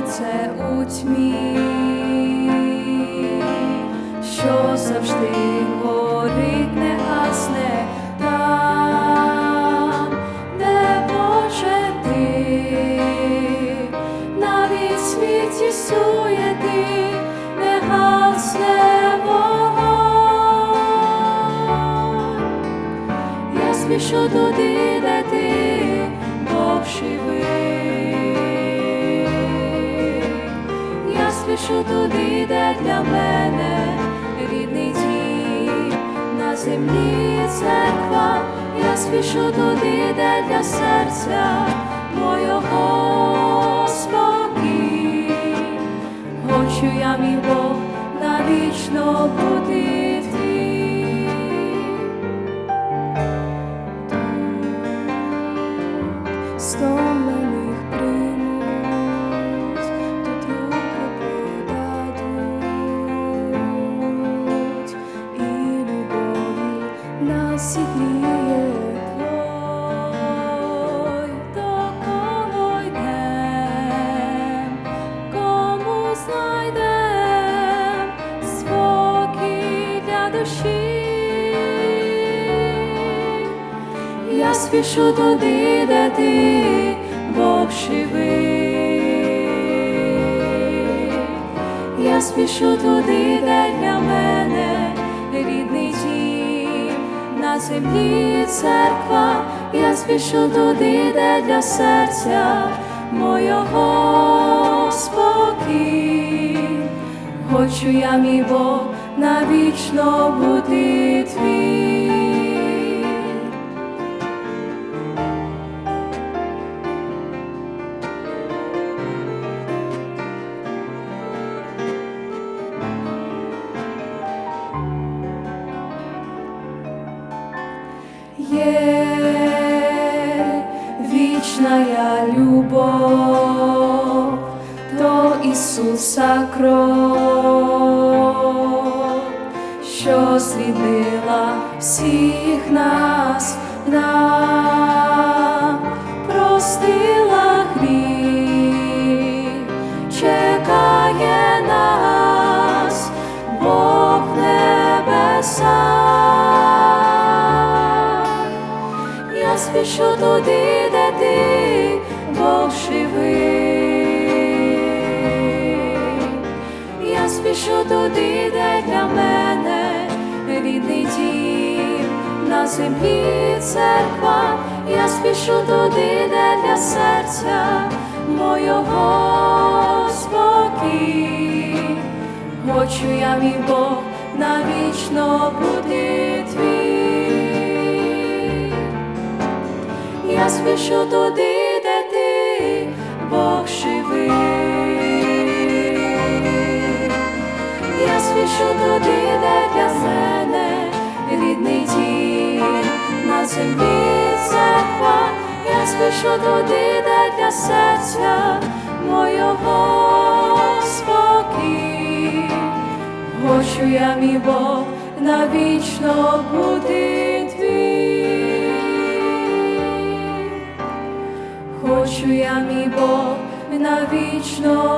у тьмі, що завжди горить, не гасне там, де Боже ти, навіть світі суєти не гасне. Я спішу туди, де ти, Бог живий. Спішу туди, де для мене. Рідний дім, на землі церква, я спішу туди, де для серця мого спокій. Хочу я, мій Бог, навічно бути приймуть, зігріє той, кому знайдем спокій для душі. Я спішу туди, де ти, Бог живий. Я спішу туди, де для мене рідний дім, на землі церква, я спішу туди, де для серця мого спокій. Хочу я, мій Бог, навічно бути твій. Є вічна любов то Ісуса кров, що звільнила всіх нас, на простила Я спішу туди, де ти, Бог живий. Я спішу туди, де для мене рідний дім, на землі церква, я спішу туди, де для серця мого спокій. Хочу я, мій Бог, навічно бути Я спішу туди, де ти, Бог живий. Я спішу туди, де для мене рідний дім, на землі церква, я спішу туди, де для серця мого спокій. Хочу я, мій Бог, навічно бути Хочу я, мій Бог, навічно